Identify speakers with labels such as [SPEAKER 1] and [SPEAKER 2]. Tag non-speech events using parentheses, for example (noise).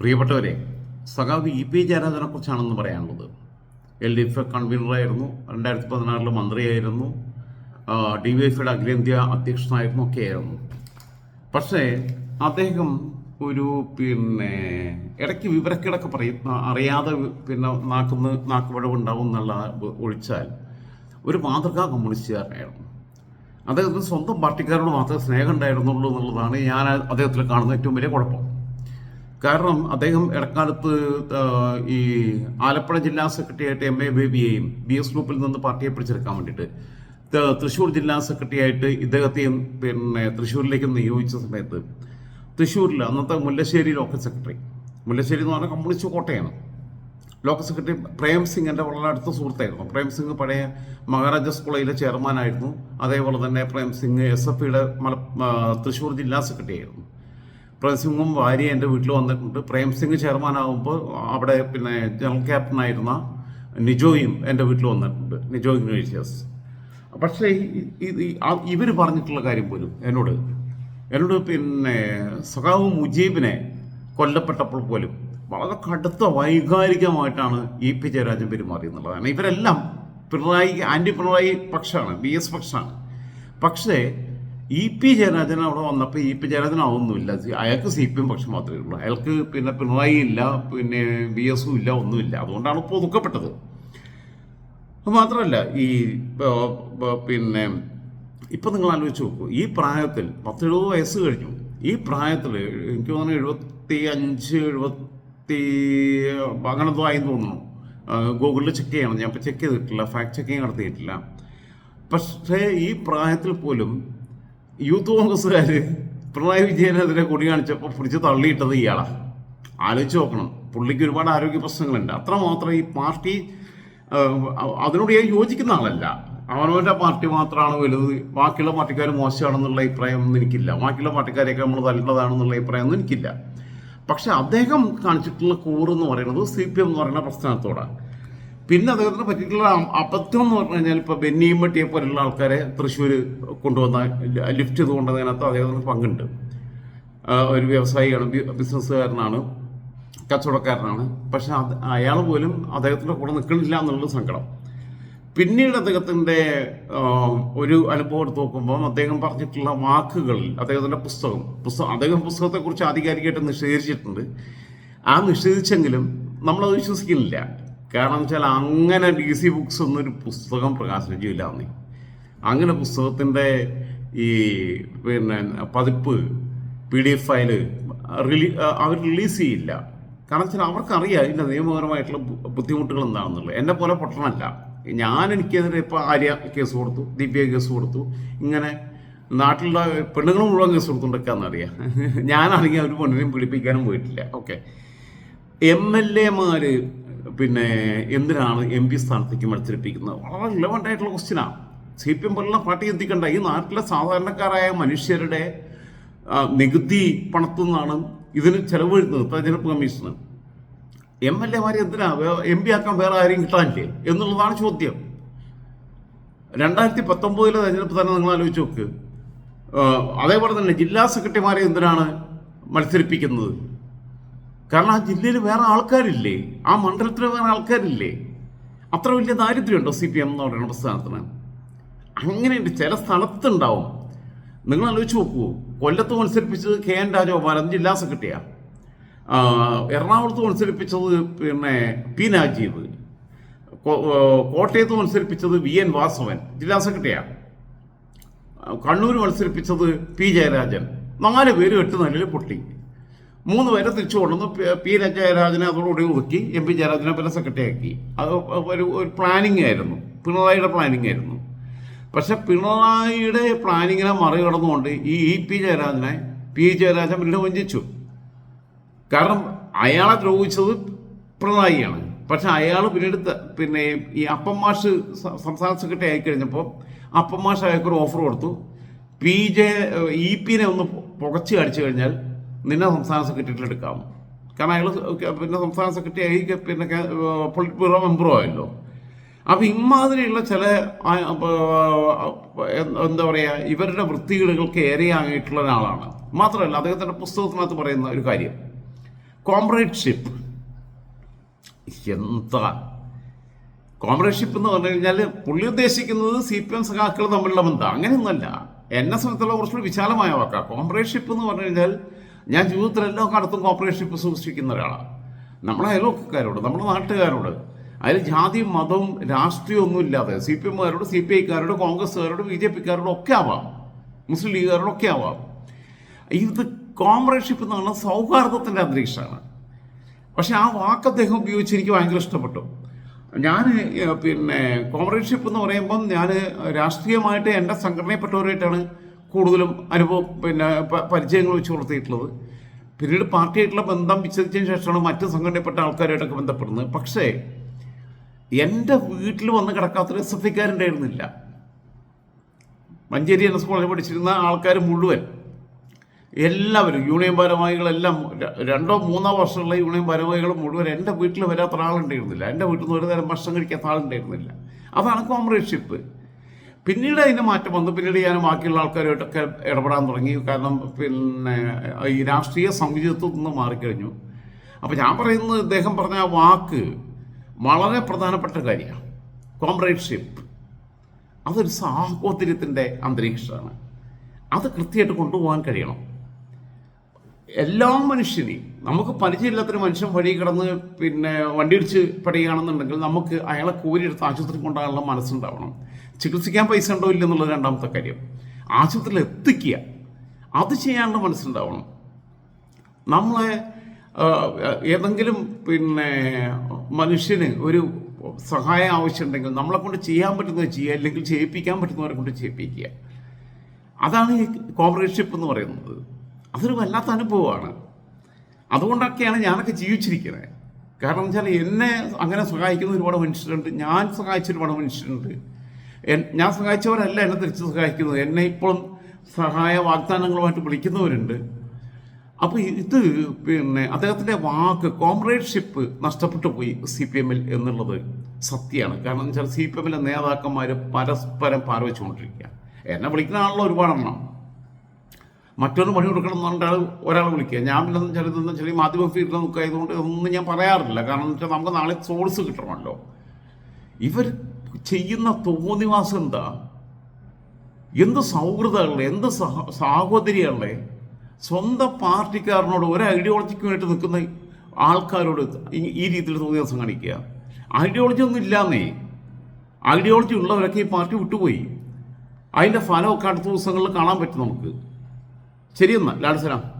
[SPEAKER 1] പ്രിയപ്പെട്ടവരെ സഖാവ് E P ജയരാജനെ കുറിച്ചാണെന്ന് പറയാനുള്ളത്. എൽ ഡി എഫ് കൺവീനറായിരുന്നു രണ്ടായിരത്തി പതിനാറിൽ മന്ത്രിയായിരുന്നു ഡി വൈ എഫിയുടെ അഖിലേന്ത്യാ അധ്യക്ഷനായിരുന്നു ഒക്കെയായിരുന്നു. പക്ഷേ അദ്ദേഹം ഒരു പിന്നെ ഇടയ്ക്ക് വിവരക്കിടക്ക് പറയും അറിയാതെ പിന്നെ നാക്കുന്ന നാക്കുന്ന് നാക്കുപഴവുണ്ടാവും എന്നുള്ള ഒഴിച്ചാൽ. ഒരു മാതൃകാ കമ്മ്യൂണിസ്റ്റുകാരനായിരുന്നു. അദ്ദേഹത്തിന് സ്വന്തം പാർട്ടിക്കാരോട് മാത്രമേ സ്നേഹം ഉണ്ടായിരുന്നുള്ളൂ എന്നുള്ളതാണ് ഞാൻ അദ്ദേഹത്തിൽ കാണുന്ന ഏറ്റവും വലിയ കുഴപ്പം. കാരണം അദ്ദേഹം ഇടക്കാലത്ത് ഈ ആലപ്പുഴ ജില്ലാ സെക്രട്ടറി ആയിട്ട് എം എ ബേബിയെയും ബി എസ് ഗ്രൂപ്പിൽ നിന്ന് പാർട്ടിയെ പിടിച്ചെടുക്കാൻ വേണ്ടിയിട്ട് തൃശ്ശൂർ ജില്ലാ സെക്രട്ടറി ആയിട്ട് ഇദ്ദേഹത്തെയും പിന്നെ തൃശ്ശൂരിലേക്ക് നിയോഗിച്ച സമയത്ത് തൃശ്ശൂരിൽ അന്നത്തെ മുല്ലശ്ശേരി ലോക്കൽ സെക്രട്ടറി മുല്ലശ്ശേരി എന്ന് പറഞ്ഞാൽ കമ്മ്യൂണിസ്റ്റ് കോട്ടയാണ്. ലോക്കൽ സെക്രട്ടറി പ്രേം സിംഗ് എന്റെ വളരെ അടുത്ത സുഹൃത്തായിരുന്നു. പ്രേം സിംഗ് പഴയ മഹാരാജാസ് കോളേജിലെ ചെയർമാനായിരുന്നു. അതേപോലെ തന്നെ പ്രേം സിംഗ് എസ് എഫ് ഇയുടെ തൃശ്ശൂർ ജില്ലാ സെക്രട്ടറി ആയിരുന്നു പ്രേം സിംഗും ഭാര്യ എന്റെ വീട്ടിൽ വന്നിട്ടുണ്ട്. പ്രേംസിംഗ് ചെയർമാൻ ചെയർമാനാകുമ്പോൾ അവിടെ പിന്നെ ജനറൽ ക്യാപ്റ്റനായിരുന്ന നിജോയും എന്റെ വീട്ടിൽ വന്നിട്ടുണ്ട്. നിജോ ഇഗ്നേഷ്യസ് പക്ഷേ ഇവർ പറഞ്ഞിട്ടുള്ള കാര്യം പോലും എന്നോട് എന്നോട് പിന്നെ സഖാവ് മുജീബിനെ കൊല്ലപ്പെട്ടപ്പോൾ പോലും വളരെ കടുത്ത വൈകാരികമായിട്ടാണ് ഇ പി ജയരാജൻ പെരുമാറിയെന്നുള്ളതാണ് ഇവരെല്ലാം പിണറായി ആന്റി പിണറായി പക്ഷമാണ് ബി എസ് പക്ഷമാണ് പക്ഷേ ഇ പി ജയരാജൻ അവിടെ വന്നപ്പോൾ ഇ പി ജയരാജൻ ആവുന്നില്ല അയാൾക്ക് സി പി എം പക്ഷം മാത്രമേ ഉള്ളൂ. അയാൾക്ക് പിന്നെ പിണറായി ഇല്ല പിന്നെ ബി എസും ഇല്ല ഒന്നുമില്ല. അതുകൊണ്ടാണ് ഇപ്പോൾ ഒതുക്കപ്പെട്ടത്. മാത്രമല്ല ഈ പിന്നെ ഇപ്പം നിങ്ങൾ ആലോചിച്ച് നോക്കൂ. ഈ പ്രായത്തിൽ പത്തെഴുപത് വയസ്സ് കഴിഞ്ഞു. ഈ പ്രായത്തിൽ എനിക്ക് തോന്നുന്നു എഴുപത്തി അഞ്ച് എഴുപത്തി അങ്ങനത്തെ ആയി തോന്നുന്നു ഗൂഗിളിൽ ചെക്ക് ചെയ്യണം. ഞാൻ ഇപ്പോൾ ചെക്ക് ചെയ്തിട്ടില്ല. ഫാക്ട് ചെക്കിങ് നടത്തിയിട്ടില്ല. പക്ഷേ ഈ പ്രായത്തിൽ പോലും യൂത്ത് കോൺഗ്രസ്സുകാർ പിണറായി വിജയനെതിരെ കൊടി കാണിച്ചപ്പോൾ പിടിച്ച് തള്ളിയിട്ടത് ഇയാളാണ് ആലോചിച്ച് നോക്കണം. പുള്ളിക്ക് ഒരുപാട് ആരോഗ്യ പ്രശ്നങ്ങളുണ്ട്. അത്രമാത്രം ഈ പാർട്ടി അതിനോട് ഞാൻ യോജിക്കുന്ന ആളല്ല. അവനവന്റെ പാർട്ടി മാത്രമാണ് വലുത്. ബാക്കിയുള്ള പാർട്ടിക്കാർ മോശമാണെന്നുള്ള അഭിപ്രായം ഒന്നും എനിക്കില്ല. ബാക്കിയുള്ള പാർട്ടിക്കാരെയൊക്കെ നമ്മൾ തല്ലേണ്ടതാണെന്നുള്ള അഭിപ്രായം ഒന്നും എനിക്കില്ല. പക്ഷെ അദ്ദേഹം കാണിച്ചിട്ടുള്ള കൂറെന്ന് പറയുന്നത് സി പി എം എന്ന് പറയുന്ന പ്രസ്ഥാനത്തോടാണ് പിന്നെ അദ്ദേഹത്തിന് പറ്റിയിട്ടുള്ള അബദ്ധം എന്ന് പറഞ്ഞു കഴിഞ്ഞാൽ ഇപ്പോൾ ബെന്നിയും മട്ടിയെ പോലുള്ള ആൾക്കാരെ തൃശ്ശൂർ കൊണ്ടുവന്ന ലിഫ്റ്റ് കൊണ്ടുവന്നതിനകത്ത് അദ്ദേഹത്തിന് പങ്കുണ്ട്. ഒരു വ്യവസായിയാണ് ബിസിനസ്സുകാരനാണ് കച്ചവടക്കാരനാണ്. പക്ഷെ അയാൾ പോലും അദ്ദേഹത്തിന്റെ കൂടെ നിൽക്കണില്ല എന്നുള്ളത് സങ്കടം. പിന്നീട് അദ്ദേഹത്തിന്റെ ഒരു അനുഭവം എടുത്ത് നോക്കുമ്പോൾ അദ്ദേഹം പറഞ്ഞിട്ടുള്ള വാക്കുകളിൽ അദ്ദേഹത്തിന്റെ പുസ്തകം പുസ്തകം അദ്ദേഹം പുസ്തകത്തെക്കുറിച്ച് ആധികാരികമായിട്ട് നിഷേധിച്ചിട്ടുണ്ട്. ആ നിഷേധിച്ചെങ്കിലും നമ്മളത് വിശ്വസിക്കുന്നില്ല. കാരണം വെച്ചാൽ അങ്ങനെ ഡി സി ബുക്സ് ഒന്നും ഒരു പുസ്തകം പ്രകാശനം ചെയ്യില്ല അങ്ങനെ പുസ്തകത്തിന്റെ ഈ പിന്നെ പതിപ്പ് പി ഡി എഫ് ഫയൽ റിലീ അവർ റിലീസ് ചെയ്യില്ല. കാരണം വെച്ചാൽ അവർക്കറിയാം ഇതിന്റെ നിയമപരമായിട്ടുള്ള ബുദ്ധിമുട്ടുകൾ എന്താണെന്നുള്ളത്. എന്നെ പോലെ പൊട്ടണല്ല ഞാൻ എനിക്കെതിരെ ഇപ്പോൾ ആര്യ കേസ് കൊടുത്തു ദിവ്യ കേസ് കൊടുത്തു. ഇങ്ങനെ നാട്ടിലുള്ള പെണ്ണുങ്ങൾ മുഴുവൻ കേസ് കൊടുത്തുകൊണ്ടൊക്കെയാണെന്നറിയാം (laughs) ഞാനാണെങ്കിൽ ഒരു പെണ്ണിനെയും പീഡിപ്പിക്കാനും പോയിട്ടില്ല. ഓക്കെ. എം എൽ എമാര് പിന്നെ എന്തിനാണ് എം പി സ്ഥാനത്തേക്ക് മത്സരിപ്പിക്കുന്നത്? വളരെ റിലവന്റ് ആയിട്ടുള്ള ക്വസ്റ്റ്യനാണ് സി പി എം പോലുള്ള പാർട്ടി എത്തിക്കണ്ട ഈ നാട്ടിലെ സാധാരണക്കാരായ മനുഷ്യരുടെ നികുതി പണത്തു നിന്നാണ് ഇതിന് ചെലവ് വരുന്നത് തെരഞ്ഞെടുപ്പ് കമ്മീഷന്. എം എൽ എമാരെ എന്തിനാ? എം പി ആക്കാൻ വേറെ ആരെയും കിട്ടാനില്ലേ? എന്നുള്ളതാണ് ചോദ്യം. രണ്ടായിരത്തി പത്തൊമ്പതിലെ തെരഞ്ഞെടുപ്പ് തന്നെ നിങ്ങൾ ആലോചിച്ച് നോക്ക്. അതേപോലെ തന്നെ ജില്ലാ സെക്രട്ടറിമാരെ എന്തിനാണ് മത്സരിപ്പിക്കുന്നത്? കാരണം ആ ജില്ലയിൽ വേറെ ആൾക്കാരില്ലേ? ആ മണ്ഡലത്തിൽ വേറെ ആൾക്കാരില്ലേ? അത്ര വലിയ ദാരിദ്ര്യമുണ്ടോ സി പി എം എന്ന് പറയുന്ന പ്രസ്ഥാനത്തിന്? അങ്ങനെയുണ്ട്. ചില സ്ഥലത്തുണ്ടാവും. നിങ്ങൾ ആലോചിച്ച് നോക്കൂ. കൊല്ലത്ത് മത്സരിപ്പിച്ചത് കെ എൻ രാജഗോപാലൻ ജില്ലാ സെക്രട്ടറിയാണ് എറണാകുളത്ത് മത്സരിപ്പിച്ചത് പിന്നെ പി രാജീവ് കോട്ടയത്ത് മത്സരിപ്പിച്ചത് വി എൻ വാസവൻ ജില്ലാ സെക്രട്ടറിയാണ് കണ്ണൂർ മത്സരിപ്പിച്ചത് പി ജയരാജൻ. നാല് പേര് എട്ട് നിലയിൽ പൊട്ടി. മൂന്ന് പേരെ തിരിച്ചു കൊണ്ടുവന്നു. പി- ജയരാജനെ അതോടുകൂടി ഒതുക്കി എം പി ജയരാജനെ പിന്നെ സെക്രട്ടറി ആക്കി അത് ഒരു ഒരു പ്ലാനിങ് ആയിരുന്നു. പിണറായിയുടെ പ്ലാനിങ് ആയിരുന്നു. പക്ഷെ പിണറായിയുടെ പ്ലാനിങ്ങിനെ മറികടന്നുകൊണ്ട് ഈ ഇ പി ജയരാജനെ പി ജയരാജൻ പിന്നെ വഞ്ചിച്ചു. കാരണം അയാളെ ദ്രോഹിച്ചത് പിണറായിയാണ്. പക്ഷെ അയാൾ പിന്നീട് പിന്നെ ഈ അപ്പം സംസ്ഥാന സെക്രട്ടറി ആയി കഴിഞ്ഞപ്പോൾ അപ്പം അയാൾക്കൊരു ഓഫർ കൊടുത്തു. പി ജെ ഇ പിനെ ഒന്ന് പുകച്ചു കാണിച്ചു കഴിഞ്ഞാൽ നിന്നെ സംസ്ഥാന സെക്രട്ടറിയിൽ എടുക്കാം. കാരണം അയാൾ പിന്നെ സംസ്ഥാന സെക്രട്ടറി ആയി പിന്നെ പൊളിറ്റ് ബ്യൂറോ മെമ്പറും ആയല്ലോ. അപ്പം ഇമാതിരിയുള്ള ചില എന്താ പറയുക ഇവരുടെ വൃത്തികേടുകൾക്ക് ഏറെയായിട്ടുള്ള ഒരാളാണ്. മാത്രമല്ല അദ്ദേഹത്തിന്റെ പുസ്തകത്തിനകത്ത് പറയുന്ന ഒരു കാര്യം. കോംറേഡ്ഷിപ്പ് എന്താ? കോംറേഡ്ഷിപ്പ് എന്ന് പറഞ്ഞു കഴിഞ്ഞാൽ പുള്ളി ഉദ്ദേശിക്കുന്നത് സി പി എം സഖാക്കൾ തമ്മിലുള്ള ബന്ധം. അങ്ങനെയൊന്നുമല്ല. എന്നെ സംബന്ധിച്ചുള്ള കുറച്ചുകൂടി വിശാലമായ വാക്കാണ് കോംറേഡ്ഷിപ്പ് എന്ന് പറഞ്ഞു കഴിഞ്ഞാൽ ഞാൻ ജീവിതത്തിൽ എല്ലാ കാലത്തും കോപ്പറേഷൻഷിപ്പ് സൂക്ഷിക്കുന്ന ഒരാളാണ് നമ്മളെ അയലോക്കാരോട് നമ്മുടെ നാട്ടുകാരോട് അതിൽ ജാതിയും മതവും രാഷ്ട്രീയം ഒന്നും ഇല്ലാതെ സി പി എമ്മുകാരോട് സി പി ഐക്കാരോട് കോൺഗ്രസ്സുകാരോട് ബി ജെ പിക്കാരോട് ഒക്കെ ആവാം. മുസ്ലിം ലീഗുകാരോട് ഒക്കെ ആവാം. ഇത് കോമ്രേഡ്ഷിപ്പ് എന്ന് പറഞ്ഞാൽ സൗഹാർദ്ദത്തിന്റെ അന്തരീക്ഷമാണ്. പക്ഷെ ആ വാക്ക് അദ്ദേഹം ഉപയോഗിച്ച് എനിക്ക് ഭയങ്കര ഇഷ്ടപ്പെട്ടു. ഞാൻ പിന്നെ കോമ്രേഡ്ഷിപ്പ് എന്ന് പറയുമ്പം ഞാൻ രാഷ്ട്രീയമായിട്ട് എന്റെ സംഘടനയിൽപ്പെട്ടവരായിട്ടാണ് കൂടുതലും അനുഭവം പിന്നെ പരിചയങ്ങൾ വെച്ച് പുലർത്തിയിട്ടുള്ളത് പിന്നീട് പാർട്ടിയായിട്ടുള്ള ബന്ധം വിച്ഛേദിച്ചതിന് ശേഷമാണ് മറ്റ് സംഘടനപ്പെട്ട ആൾക്കാരായിട്ടൊക്കെ ബന്ധപ്പെടുന്നത്. പക്ഷേ എന്റെ വീട്ടിൽ വന്ന് കിടക്കാത്തൊരു എസ് എഫ് ഐക്കാരുണ്ടായിരുന്നില്ല. മഞ്ചേരി എൻ എസ് കോളേജിൽ പഠിച്ചിരുന്ന ആൾക്കാർ മുഴുവൻ. എല്ലാവരും യൂണിയൻ ഭാരവാഹികളെല്ലാം രണ്ടോ മൂന്നോ വർഷമുള്ള യൂണിയൻ ഭാരവാഹികൾ മുഴുവൻ എന്റെ വീട്ടിൽ വരാത്ത ഒരാളുണ്ടായിരുന്നില്ല. എന്റെ വീട്ടിൽ നിന്ന് ഒരു നേരം ഭക്ഷണം കഴിക്കാത്ത ആളുണ്ടായിരുന്നില്ല. അതാണ് കോമ്രേഡ്ഷിപ്പ്. പിന്നീട് അതിന് മാറ്റം വന്നു. പിന്നീട് ഞാൻ ബാക്കിയുള്ള ആൾക്കാരുമായിട്ടൊക്കെ ഇടപെടാൻ തുടങ്ങി. കാരണം പിന്നെ ഈ രാഷ്ട്രീയ സംഗീതത്തിൽ നിന്ന് മാറിക്കഴിഞ്ഞു. അപ്പോൾ ഞാൻ പറയുന്നത് ഇദ്ദേഹം പറഞ്ഞ വാക്ക് വളരെ പ്രധാനപ്പെട്ട കാര്യമാണ്. കോംറേഡ്ഷിപ്പ് അതൊരു സാഹോദര്യത്തിന്റെ അന്തരീക്ഷമാണ്. അത് കൃത്യമായിട്ട് കൊണ്ടുപോകാൻ കഴിയണം. എല്ലാ മനുഷ്യനെയും നമുക്ക് പരിചയമില്ലാത്തൊരു മനുഷ്യൻ വഴി കിടന്ന് പിന്നെ വണ്ടി ഇടിച്ച് പടിയുകയാണെന്നുണ്ടെങ്കിൽ നമുക്ക് അയാളെ കോരിയെടുത്ത് ആശുപത്രി കൊണ്ടുപോകാനുള്ള മനസ്സുണ്ടാവണം. ചികിത്സിക്കാൻ പൈസ ഉണ്ടോ ഇല്ലെന്നുള്ള രണ്ടാമത്തെ കാര്യം. ആശുപത്രിയിൽ എത്തിക്കുക. അത് ചെയ്യാനുള്ള മനസ്സുണ്ടാവണം. നമ്മളെ ഏതെങ്കിലും പിന്നെ മനുഷ്യന് ഒരു സഹായം ആവശ്യമുണ്ടെങ്കിൽ നമ്മളെ കൊണ്ട് ചെയ്യാൻ പറ്റുന്നത് ചെയ്യുക അല്ലെങ്കിൽ ചെയ്യിപ്പിക്കാൻ പറ്റുന്നവരെ കൊണ്ട് ചെയ്യിപ്പിക്കുക. അതാണ് ഈ കോപ്പറേഷൻഷിപ്പ് എന്ന് പറയുന്നത്. അതൊരു വല്ലാത്ത അനുഭവമാണ്. അതുകൊണ്ടൊക്കെയാണ് ഞാനൊക്കെ ജീവിച്ചിരിക്കുന്നത് കാരണം വെച്ചാൽ എന്നെ അങ്ങനെ സഹായിക്കുന്ന ഒരുപാട് മനുഷ്യരുണ്ട്. ഞാൻ സഹായിച്ച ഒരുപാട് മനുഷ്യരുണ്ട്. ഞാൻ സഹായിച്ചവരല്ല എന്നെ തിരിച്ച് സഹായിക്കുന്നത്. എന്നെ ഇപ്പോഴും സഹായ വാഗ്ദാനങ്ങളുമായിട്ട് വിളിക്കുന്നവരുണ്ട്. അപ്പോൾ ഇത് പിന്നെ അദ്ദേഹത്തിന്റെ വാക്ക് കോംറേഡ്ഷിപ്പ് നഷ്ടപ്പെട്ടു പോയി സി പി എമ്മിൽ എന്നുള്ളത് സത്യമാണ്. കാരണം എന്ന് വെച്ചാൽ സി പി എമ്മിലെ നേതാക്കന്മാർ പരസ്പരം പാർവച്ചുകൊണ്ടിരിക്കുക എന്നെ വിളിക്കുന്ന ആളുള്ള ഒരുപാടെണ്ണം. മറ്റൊരു പണി കൊടുക്കണം എന്ന് പറഞ്ഞിട്ട് ഒരാൾ വിളിക്കുക. ഞാൻ പിന്നെ ചെറിയ ചെറിയ മാധ്യമ ഫീൽഡിൽ നോക്കായതുകൊണ്ട് ഒന്നും ഞാൻ പറയാറില്ല. കാരണം വെച്ചാൽ നമുക്ക് നാളെ സോഴ്സ് കിട്ടണമല്ലോ. ഇവർ ചെയ്യുന്ന തോന്നിവാസം എന്താ? എന്ത് സൗഹൃദമുള്ള എന്ത് സഹ സാഹോദര്യമുള്ള സ്വന്തം പാർട്ടിക്കാരനോട് ഒരു ഐഡിയോളജിക്ക് വേണ്ടി നിൽക്കുന്ന ആൾക്കാരോട് ഈ രീതിയിൽ തോന്നിവാസം കാണിക്കുക. ഐഡിയോളജി ഒന്നും ഇല്ലാന്നേ. ഐഡിയോളജി ഉള്ളവരൊക്കെ ഈ പാർട്ടി വിട്ടുപോയി. അതിന്റെ ഫലമൊക്കെ അടുത്ത ദിവസങ്ങളിൽ കാണാൻ പറ്റും നമുക്ക്. ശരിയെന്നാ. ലാൽ സലാം.